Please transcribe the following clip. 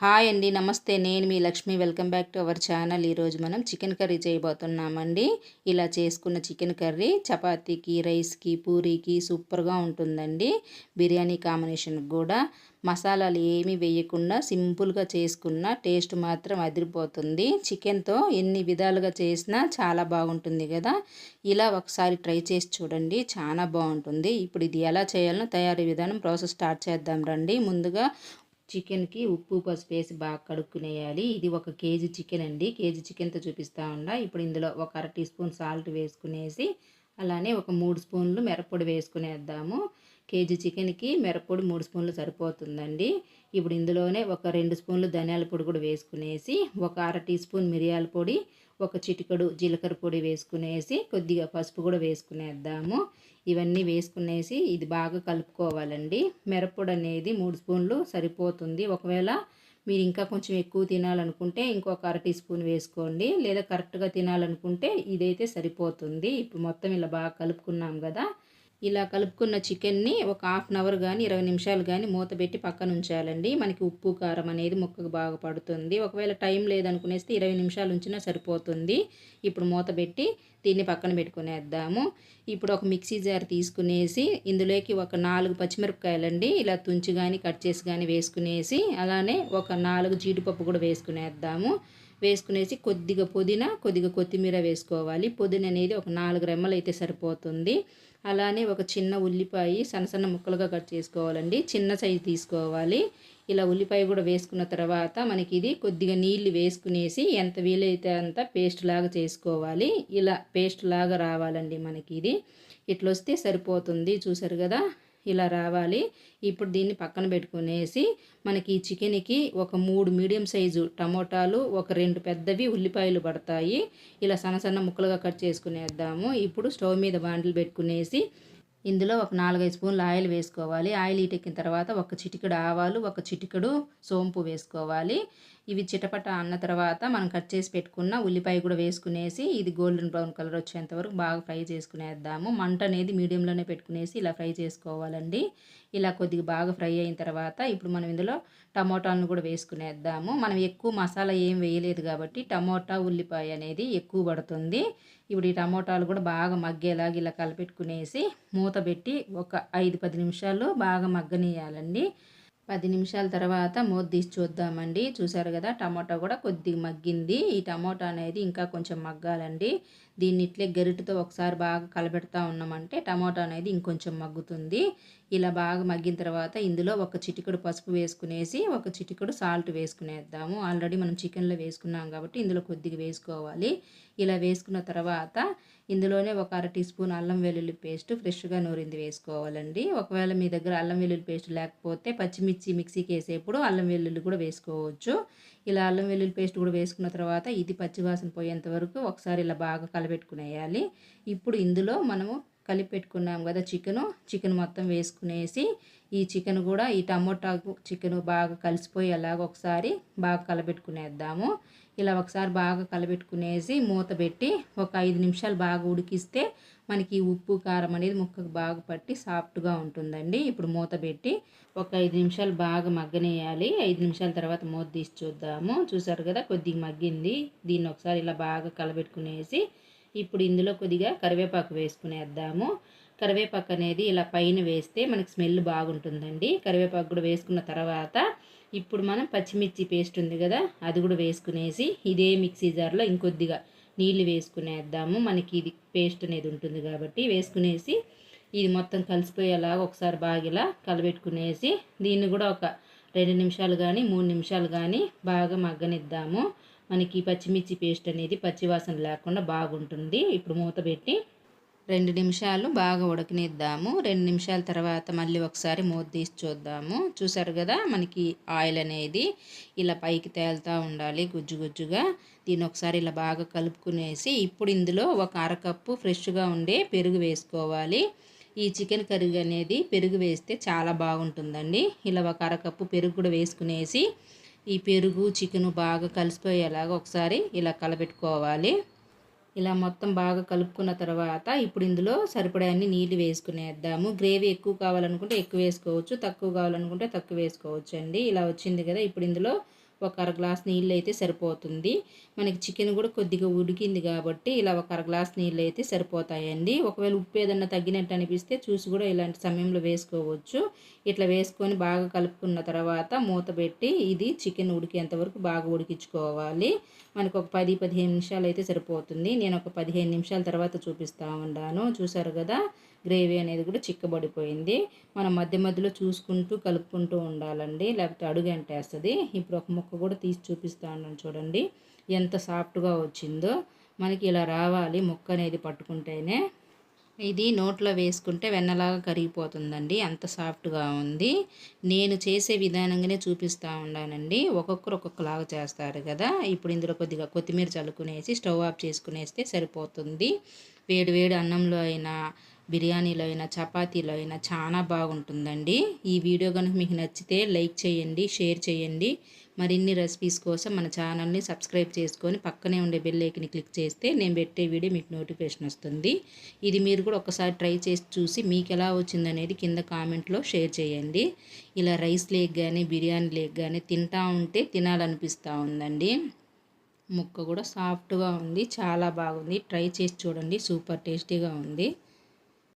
Hi అండి నమస్తే. నేను మీ Lakshmi. Welcome back to our channel. ఈరోజు మనం చికెన్ కర్రీ చేయబోతున్నామండి. ఇలా చేసుకున్న చికెన్ కర్రీ చపాతీకి రైస్కి పూరీకి సూపర్గా ఉంటుందండి. బిర్యానీ కాంబినేషన్ కూడా మసాలాలు ఏమీ వేయకుండా సింపుల్గా చేసుకున్న టేస్ట్ మాత్రం అదిరిపోతుంది. చికెన్తో ఎన్ని విధాలుగా చేసినా చాలా బాగుంటుంది కదా. ఇలా ఒకసారి ట్రై చేసి చూడండి చాలా బాగుంటుంది. ఇప్పుడు ఇది ఎలా చేయాలో తయారీ విధానం ప్రాసెస్ స్టార్ట్ చేద్దాం రండి. ముందుగా చికెన్కి ఉప్పు పసుపు వేసి బాగా కడుక్కునేయాలి. ఇది ఒక కేజీ చికెన్ అండి. కేజీ చికెన్తో చూపిస్తా ఉండా ఇప్పుడు ఇందులో ఒక అర టీ స్పూన్ సాల్ట్ వేసుకునేసి అలానే ఒక మూడు స్పూన్లు మిరప్పొడి వేసుకునేద్దాము. కేజీ చికెన్కి మిరప్పొడి మూడు స్పూన్లు సరిపోతుందండి. ఇప్పుడు ఇందులోనే ఒక రెండు స్పూన్లు ధనియాల పొడి కూడా వేసుకునేసి ఒక అర టీ స్పూన్ మిరియాల పొడి ఒక చిటికడు జీలకర్ర పొడి వేసుకునేసి కొద్దిగా పసుపు కూడా వేసుకునేద్దాము. ఇవన్నీ వేసుకునేసి ఇది బాగా కలుపుకోవాలండి. మిరప్పొడి అనేది మూడు స్పూన్లు సరిపోతుంది. ఒకవేళ మీరు ఇంకా కొంచెం ఎక్కువ తినాలనుకుంటే ఇంకొక అర టీ స్పూన్ వేసుకోండి. లేదా కరెక్ట్గా తినాలనుకుంటే ఇదైతే సరిపోతుంది. ఇప్పుడు మొత్తం ఇలా బాగా కలుపుకున్నాం కదా ఇలా కలుపుకున్న చికెన్ని ఒక హాఫ్ అన్ అవర్ కానీ ఇరవై నిమిషాలు కానీ మూత పెట్టి పక్కన ఉంచాలండి మనకి ఉప్పు కారం అనేది ముక్కకు బాగా పడుతుంది. ఒకవేళ టైం లేదనుకునేస్తే ఇరవై నిమిషాలు ఉంచినా సరిపోతుంది. ఇప్పుడు మూత పెట్టి దీన్ని పక్కన పెట్టుకునేద్దాము. ఇప్పుడు ఒక మిక్సీ జార్ తీసుకునేసి ఇందులోకి ఒక నాలుగు పచ్చిమిరపకాయలండి. ఇలా తుంచి కానీ కట్ చేసి కానీ వేసుకునేసి అలానే ఒక నాలుగు జీడిపప్పు కూడా వేసుకునేద్దాము. వేసుకునేసి కొద్దిగా పుదీనా కొద్దిగా కొత్తిమీర వేసుకోవాలి. పుదీనా అనేది ఒక నాలుగు రెమ్మలు అయితే సరిపోతుంది. అలానే ఒక చిన్న ఉల్లిపాయ సన్న సన్న ముక్కలుగా కట్ చేసుకోవాలండి. చిన్న సైజు తీసుకోవాలి. ఇలా ఉల్లిపాయ కూడా వేసుకున్న తర్వాత మనకి ఇది కొద్దిగా నీళ్ళు వేసుకునేసి ఎంత వీలైతే అంత పేస్ట్ లాగా చేసుకోవాలి. ఇలా పేస్ట్ లాగా రావాలండి మనకి ఇది. ఇట్లా వస్తే సరిపోతుంది. చూసారు కదా? ఇలా రావాలి. ఇప్పుడు దీన్ని పక్కన పెట్టుకునేసి మనకి ఈ చికెన్కి ఒక మూడు మీడియం సైజు టమోటాలు ఒక రెండు పెద్దవి ఉల్లిపాయలు పడతాయి. ఇలా సన్న సన్న ముక్కలుగా కట్ చేసుకునేద్దాము. ఇప్పుడు స్టవ్ మీద బాండ్లు పెట్టుకునేసి ఇందులో ఒక నాలుగైదు స్పూన్లు ఆయిల్ వేసుకోవాలి. ఆయిల్ ఈటెక్కిన తర్వాత ఒక చిటికెడు ఆవాలు ఒక చిటికెడు సోంపు వేసుకోవాలి. ఇవి చిటపట అన్న తర్వాత మనం కట్ చేసి పెట్టుకున్న ఉల్లిపాయ కూడా వేసుకునేసి ఇది గోల్డెన్ బ్రౌన్ కలర్ వచ్చేంత వరకు బాగా ఫ్రై చేసుకునేద్దాము. మంట అనేది మీడియంలోనే పెట్టుకునేసి ఇలా ఫ్రై చేసుకోవాలండి. ఇలా కొద్దిగా బాగా ఫ్రై అయిన తర్వాత ఇప్పుడు మనం ఇందులో టమోటాలను కూడా వేసుకునేద్దాము. మనం ఎక్కువ మసాలా ఏం వేయలేదు కాబట్టి టమోటా ఉల్లిపాయ అనేది ఎక్కువ పడుతుంది. ఇప్పుడు ఈ టమోటాలు కూడా బాగా మగ్గేలాగా ఇలా కలిపెట్టుకునేసి మూత పెట్టి ఒక ఐదు పది నిమిషాలు బాగా మగ్గనియాలండి పది నిమిషాల తర్వాత మూత తీసి చూద్దామండి. చూసారు కదా టమాటా కూడా కొద్దిగా మగ్గింది. ఈ టమాటా అనేది ఇంకా కొంచెం మగ్గాలండి. దీన్ని ఇట్లే గరిటతో ఒకసారి బాగా కలబెడతా ఉన్నామంటే టమాటా అనేది ఇంకొంచెం మగ్గుతుంది. ఇలా బాగా మగ్గిన తర్వాత ఇందులో ఒక చిటికడు పసుపు వేసుకునేసి ఒక చిటికడు సాల్ట్ వేసుకునేద్దాము. ఆల్రెడీ మనం చికెన్లో వేసుకున్నాం కాబట్టి ఇందులో కొద్దిగా వేసుకోవాలి. ఇలా వేసుకున్న తర్వాత ఇందులోనే ఒక అర టీ స్పూన్ అల్లం వెల్లుల్లి పేస్ట్ ఫ్రెష్గా నూరింది వేసుకోవాలండి. ఒకవేళ మీ దగ్గర అల్లం వెల్లుల్లి పేస్ట్ లేకపోతే పచ్చిమిర్చి మిక్సీకి వేసేప్పుడు అల్లం వెల్లుల్లి కూడా వేసుకోవచ్చు. ఇలా అల్లం వెల్లుల్లి పేస్ట్ కూడా వేసుకున్న తర్వాత ఇది పచ్చివాసన పోయేంత వరకు ఒకసారి ఇలా బాగా కలబెట్టుకునేయాలి. ఇప్పుడు ఇందులో మనము కలిపి పెట్టుకున్నాం కదా చికెను. చికెన్ మొత్తం వేసుకునేసి ఈ చికెన్ కూడా ఈ టమోటాకు చికెన్ బాగా కలిసిపోయేలాగా ఒకసారి బాగా కలబెట్టుకునేద్దాము. ఇలా ఒకసారి బాగా కలబెట్టుకునేసి మూత పెట్టి ఒక ఐదు నిమిషాలు బాగా ఉడికిస్తే మనకి ఉప్పు కారం అనేది ముక్కకు బాగా పట్టి సాఫ్ట్గా ఉంటుందండి. ఇప్పుడు మూత పెట్టి ఒక ఐదు నిమిషాలు బాగా మగ్గనేయాలి. ఐదు నిమిషాల తర్వాత మూత తీసి చూద్దాము. చూసారు కదా కొద్దిగా మగ్గింది. దీన్ని ఒకసారి ఇలా బాగా కలబెట్టుకునేసి ఇప్పుడు ఇందులో కొద్దిగా కరివేపాకు వేసుకునేద్దాము. కరివేపాకు అనేది ఇలా పైన వేస్తే మనకి స్మెల్ బాగుంటుందండి. కరివేపాకు కూడా వేసుకున్న తర్వాత ఇప్పుడు మనం పచ్చిమిర్చి పేస్ట్ ఉంది కదా అది కూడా వేసుకునేసి ఇదే మిక్సీ జార్లో ఇంకొద్దిగా నీళ్ళు వేసుకునేద్దాము. మనకి ఇది పేస్ట్ అనేది ఉంటుంది కాబట్టి వేసుకునేసి ఇది మొత్తం కలిసిపోయేలాగా ఒకసారి బాగా ఇలా కలబెట్టుకునేసి దీన్ని కూడా ఒక రెండు నిమిషాలు కానీ మూడు నిమిషాలు కానీ బాగా మగ్గనిద్దాము. మనకి పచ్చిమిర్చి పేస్ట్ అనేది పచ్చివాసన లేకుండా బాగుంటుంది. ఇప్పుడు మూత పెట్టి రెండు నిమిషాలు బాగా ఉడకనిద్దాము. రెండు నిమిషాల తర్వాత మళ్ళీ ఒకసారి మూత తీసి చూద్దాము. చూసారు కదా మనకి ఆయిల్ అనేది ఇలా పైకి తేలుతూ ఉండాలి గుజ్జు గుజ్జుగా. దీన్ని ఒకసారి ఇలా బాగా కలుపుకునేసి ఇప్పుడు ఇందులో ఒక అరకప్పు ఫ్రెష్గా ఉండే పెరుగు వేసుకోవాలి. ఈ చికెన్ కర్రీ అనేది పెరుగు వేస్తే చాలా బాగుంటుందండి. ఇలా ఒక అరకప్పు పెరుగు కూడా వేసుకునేసి ఈ పెరుగు చికెను బాగా కలిసిపోయేలాగా ఒకసారి ఇలా కలపెట్టుకోవాలి ఇలా మొత్తం బాగా కలుపుకున్న తర్వాత ఇప్పుడు ఇందులో సరిపడా అన్ని నీళ్ళు వేసుకునేద్దాము. గ్రేవీ ఎక్కువ కావాలనుకుంటే ఎక్కువ వేసుకోవచ్చు తక్కువ కావాలనుకుంటే తక్కువ వేసుకోవచ్చు అండి ఇలా వచ్చింది కదా ఇప్పుడు ఇందులో ఒక అర గ్లాస్ నీళ్ళు అయితే సరిపోతుంది. మనకి చికెన్ కూడా కొద్దిగా ఉడికింది కాబట్టి ఇలా ఒక అర గ్లాస్ నీళ్ళు అయితే సరిపోతాయండి. ఒకవేళ ఉప్పు ఏదన్నా తగ్గినట్టు అనిపిస్తే చూసి కూడా ఇలాంటి సమయంలో వేసుకోవచ్చు. ఇట్లా వేసుకొని బాగా కలుపుకున్న తర్వాత మూత పెట్టి ఇది చికెన్ ఉడికేంత వరకు బాగా ఉడికించుకోవాలి. మనకు ఒక పది పదిహేను నిమిషాలు అయితే సరిపోతుంది. నేను ఒక పదిహేను నిమిషాల తర్వాత చూపిస్తూ ఉన్నాను. చూసారు కదా? గ్రేవీ అనేది కూడా చిక్కబడిపోయింది. మనం మధ్య మధ్యలో చూసుకుంటూ కలుపుకుంటూ ఉండాలండి. లేకపోతే అడుగు అంటేస్తుంది ఇప్పుడు ఒక ముక్క కూడా తీసి చూపిస్తా ఉన్నాను చూడండి. ఎంత సాఫ్ట్గా వచ్చిందో. మనకి ఇలా రావాలి ముక్క అనేది పట్టుకుంటేనే. ఇది నోట్లో వేసుకుంటే వెన్నలాగా కరిగిపోతుందండి. అంత సాఫ్ట్గా ఉంది. నేను చేసే విధానంగానే చూపిస్తూ ఉన్నానండి. ఒక్కొక్కరు ఒక్కొక్కలాగా చేస్తారు కదా. ఇప్పుడు ఇందులో కొద్దిగా కొత్తిమీర చల్లుకునేసి స్టవ్ ఆఫ్ చేసుకునేస్తే సరిపోతుంది. వేడి వేడి అన్నంలో అయినా బిర్యానీలో అయినా చపాతీలో అయినా చాలా బాగుంటుందండి. ఈ వీడియో కనుక మీకు నచ్చితే లైక్ చేయండి షేర్ చేయండి. మరిన్ని రెసిపీస్ కోసం మన ఛానల్ని సబ్స్క్రైబ్ చేసుకొని పక్కనే ఉండే బెల్ క్లిక్ చేస్తే నేను పెట్టే వీడియో మీకు నోటిఫికేషన్ వస్తుంది. ఇది మీరు కూడా ఒకసారి ట్రై చేసి చూసి మీకు ఎలా వచ్చిందనేది కింద కామెంట్లో షేర్ చేయండి. ఇలా రైస్ లేక్ కానీ బిర్యానీ లేక్ కానీ తింటా ఉంటే తినాలనిపిస్తూ ఉందండి. ముక్క కూడా సాఫ్ట్గా ఉంది చాలా బాగుంది. ట్రై చేసి చూడండి సూపర్ టేస్టీగా ఉంది.